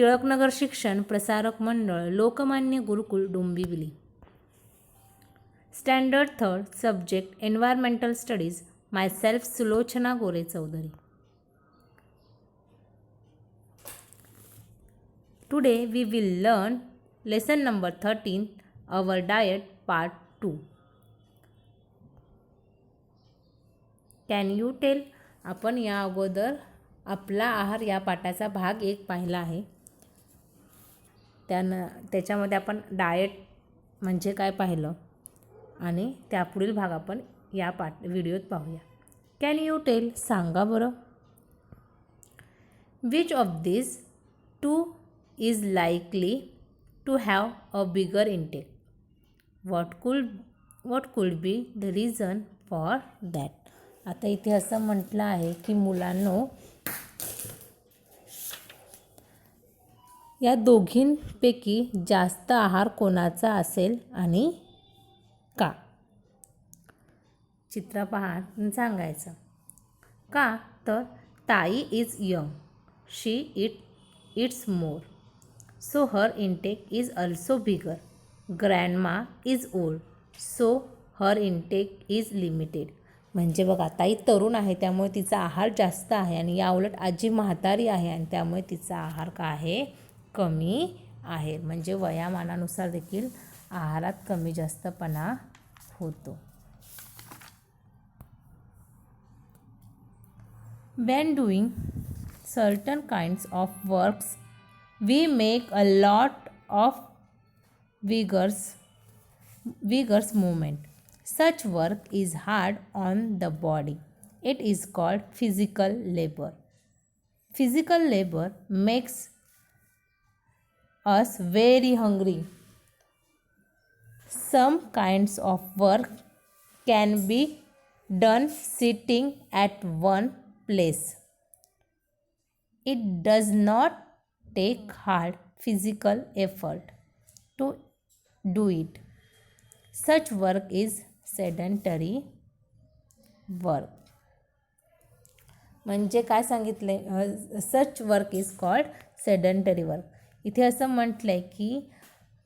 Tilaknagar Shikshan Prasarak Mandal Lokmanya Gurukul Dombivli. Standard third subject environmental studies myself Sulochana Gore Chaudhari. Today we will learn lesson number thirteen our diet part two can you tell आपण या अगोदर आपला आहार या पाठाचा भाग एक पाहिला आहे. त्यानं त्याच्यामध्ये आपण डाएट म्हणजे काय पाहिलं? आणि त्यापुढील भाग आपण या पाठ व्हिडिओत पाहूया. कॅन यू टेल सांगा बरं. Which of this two is likely to have a bigger intake what could what could be the reason for that आता इथे असं म्हटलं आहे की मुलांनो या दोघींपैकी जास्त आहार कोणाचा असेल आणि का? चित्र पहा सांगायचं. का? तर ताई is young. She eat eats more. So her intake is also bigger. Grandma is old. So her intake is limited. म्हणजे बघा ताई तरुण आहे त्यामुळे तिचा आहार जास्त आहे आणि या उलट आजी म्हातारी आहे आणि त्यामुळे तिचा आहार का आहे? कमी आहे. म्हणजे वयामानानुसार देखील आहारात कमी जास्तपणा होतो. When doing certain kinds of works we make a lot of vigorous vigorous movement such work is hard on the body it is called physical labour physical labour makes us very hungry some kinds of work can be done sitting at one place. It does not take hard physical effort to do it. Such work is sedentary work. म्हणजे काय सांगितलं आहे such work is called sedentary work इथे असं म्हटलं आहे की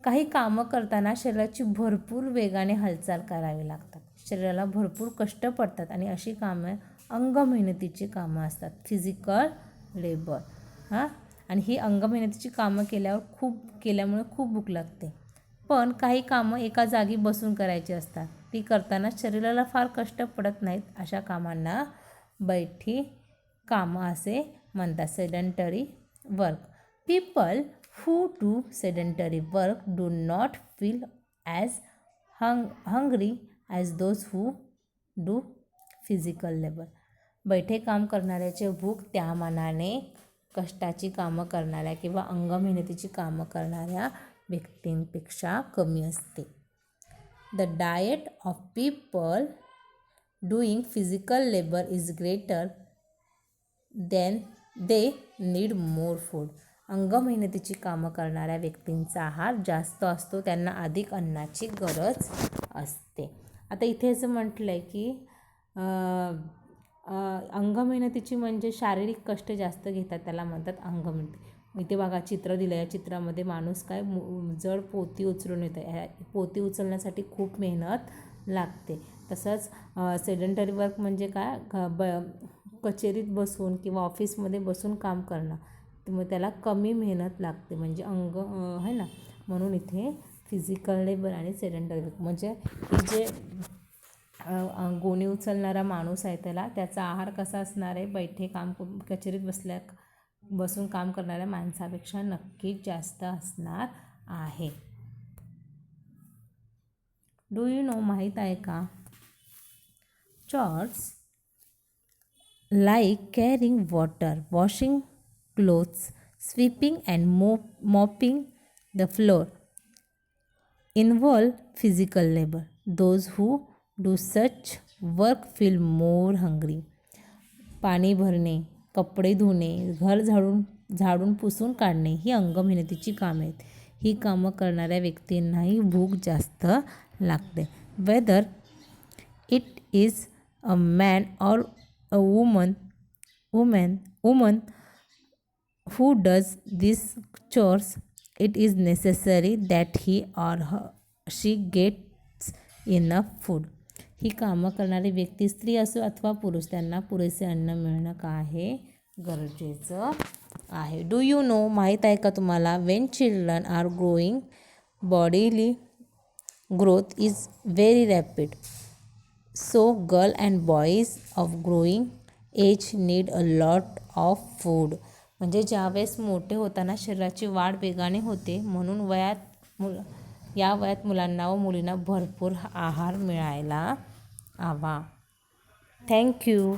काही कामं करताना शरीराची भरपूर वेगाने हालचाल करावी लागतात. शरीराला भरपूर कष्ट पडतात आणि अशी कामं अंगमेहनतीची कामं असतात. फिजिकल लेबर हां? आणि ही अंगमेहनतीची कामं केल्यावर खूप केल्यामुळे खूप भूक लागते. पण काही कामं एका जागी बसून करायची असतात. ती करताना शरीराला फार कष्ट पडत नाहीत अशा कामांना बैठी कामं असे म्हणतात. Sedentary work people who do sedentary work do not feel as hung hungry as those who do physical labour बैठे काम करणाऱ्याचे भूक त्या मानाने कष्टाची कामं करणाऱ्या किंवा अंगमेहनतीची कामं करणाऱ्या व्यक्तींपेक्षा कमी असते. The diet of people doing physical labour is greater than they need more food अंगमेहनतीची कामं करणाऱ्या व्यक्तींचा आहार जास्त असतो त्यांना अधिक अन्नाची गरज असते. आता इथे असं म्हटलं आहे की अंगमेहनतीची म्हणजे शारीरिक कष्ट जास्त घेतात त्याला म्हणतात अंगमेहनती. इथे बघा चित्र दिलं या चित्रामध्ये माणूस काय जड पोती उचलून येतं. ह्या पोती उचलण्यासाठी खूप मेहनत लागते. तसंच सेडेंटरी वर्क म्हणजे काय? ब कचेरीत बसून किंवा ऑफिसमध्ये बसून काम करणं. मग त्याला कमी मेहनत लागते. म्हणजे अंग आहे ना? म्हणून इथे फिजिकल लेबर आणि सेडेंटरी वर्क म्हणजे हे जे गोणी उचलणारा माणूस आहे त्याला त्याचा आहार कसा असणार आहे? बैठे काम कचेरीत बसल्या बसून काम करणाऱ्या माणसापेक्षा नक्कीच जास्त असणार आहे. डू यू नो माहीत आहे का? Chores like carrying water washing clothes sweeping and mop mopping the floor involve physical labour those who do such work feel more hungry पाणी भरणे कपडे धुणे घर झाडून झाडून पुसून काढणे ही अंगमेहनतीची कामे आहेत. ही कामं करणाऱ्या व्यक्तींनाही भूक जास्त लागते. Whether it is a man or a woman woman woman who does these chores it is necessary that he or he she gets enough food ही कामं करणारी व्यक्ती स्त्री असो अथवा पुरुष त्यांना पुरेसे अन्न मिळणं का आहे गरजेचं आहे. डू यू नो माहीत आहे का तुम्हाला when children are growing bodily growth is very rapid so girl and boys of growing age need a lot of food म्हणजे ज्यावेळेस मोठे होताना शरीराची वाढ वेगाने होते म्हणून वयात मुल या वयात मुलांना व मुलींना भरपूर आहार मिळायला हवा. थँक्यू